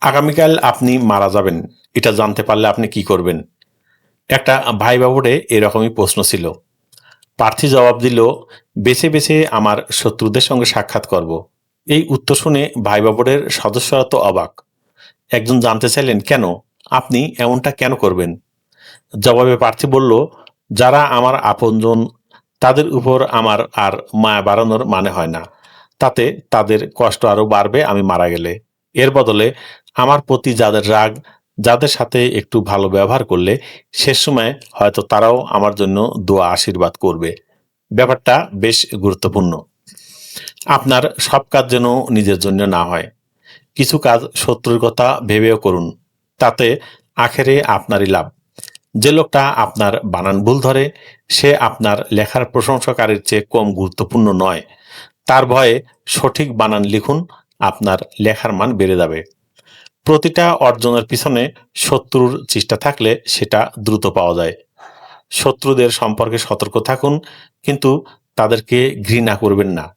আগামীকাল আপনি মারা যাবেন। এটা জানতে পারলে আপনি কি করবেন? একটা ভাই বাবুরে এরকমই প্রশ্ন ছিল। প্রার্থী জবাব দিল, বেছে বেছে আমার শত্রুদের সঙ্গে সাক্ষাৎ করব। এই উত্তর শুনে ভাই বাবুরের সদস্যরা তো অবাক। একজন জানতে চাইলেন, কেন? আপনি এমনটা কেন করবেন? জবাবে প্রার্থী বলল, যারা আমার আপনজন, তাদের উপর আমার আর মায়া বাড়ানোর মানে হয় না। তাতে তাদের কষ্ট আরও বাড়বে, আমি মারা গেলে। এর বদলে আমার প্রতি যাদের রাগ, যাদের সাথে একটু ভালো ব্যবহার করলে শেষ সময় হয়তো তারাও আমার জন্য দোয়া আশীর্বাদ করবে। ব্যাপারটা বেশ গুরুত্বপূর্ণ। আপনার সব কাজ যেন নিজের জন্য না হয়। কিছু কাজ শত্রুর কথা ভেবেও করুন, তাতে আখেরে আপনারই লাভ। যে লোকটা আপনার বানান ভুল ধরে, সে আপনার লেখার প্রশংসাকারীর চেয়ে কম গুরুত্বপূর্ণ নয়। তার ভয়ে সঠিক বানান লিখুন আপনার লেখার মান বেড়ে যাবে। প্রতিটা অর্জনের পিছনে শত্রুর চেষ্টা থাকলে সেটা দ্রুত পাওয়া যায়। শত্রুদের সম্পর্কে সতর্ক থাকুন, কিন্তু তাদেরকে ঘৃণা করবেন না।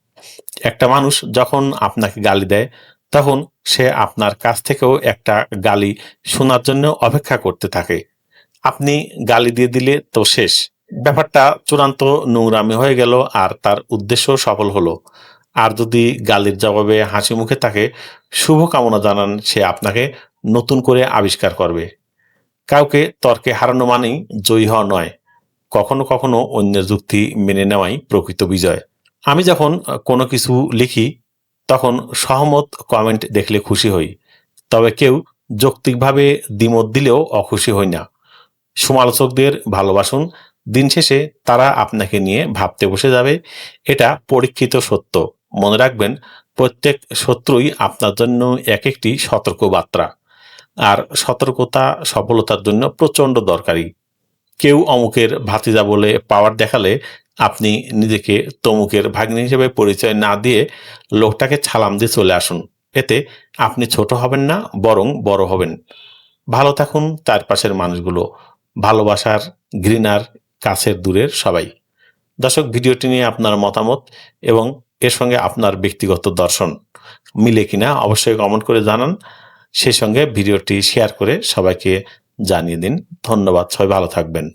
একটা মানুষ যখন আপনাকে গালি দেয়, তখন সে আপনার কাছ থেকেও একটা গালি শোনার জন্য অপেক্ষা করতে থাকে। আপনি গালি দিয়ে দিলে তো শেষ। ব্যাপারটা চূড়ান্ত নোংরামি হয়ে গেল আর তার উদ্দেশ্য সফল হলো। আর যদি গালির জবাবে হাসি মুখে তাকে শুভকামনা জানান সে আপনাকে নতুন করে আবিষ্কার করবে। কাউকে তর্কে হারানো মানেই জয়ী হওয়া নয়, কখনো কখনো অন্যের যুক্তি মেনে নেওয়াই প্রকৃত বিজয়। আমি যখন কোনো কিছু লিখি, তখন সহমত কমেন্ট দেখলে খুশি হই, তবে কেউ যৌক্তিকভাবে দ্বিমত দিলেও অখুশি হই না। সমালোচকদের ভালোবাসুন, দিন শেষে তারা আপনাকে নিয়ে ভাবতে বসে যাবে, এটা পরীক্ষিত সত্য। মনে রাখবেন, প্রত্যেক শত্রুই আপনার জন্য এক একটি সতর্ক বার্তা আর সতর্কতা, সফলতার জন্য প্রচণ্ড দরকারি। কেউ অমুকের ভাতিজা বলে পাওয়ার দেখালে আপনি নিজেকে তমুকের ভাগ্নি হিসেবে পরিচয় না দিয়ে লোকটাকে ছালাম দিয়ে চলে আসুন। এতে আপনি ছোট হবেন না, বরং বড় হবেন। ভালো থাকুন চারপাশের মানুষগুলো। ভালোবাসার, ঘৃণার, কাছের দূরের সবাই। দর্শক, ভিডিওটি নিয়ে আপনার মতামত এবং এর সঙ্গে আপনার ব্যক্তিগত দর্শন মিলে কিনা অবশ্যই কমেন্ট করে জানান। সেই সঙ্গে ভিডিওটি শেয়ার করে সবাইকে জানিয়ে দিন। ধন্যবাদ, সবাই ভালো থাকবেন।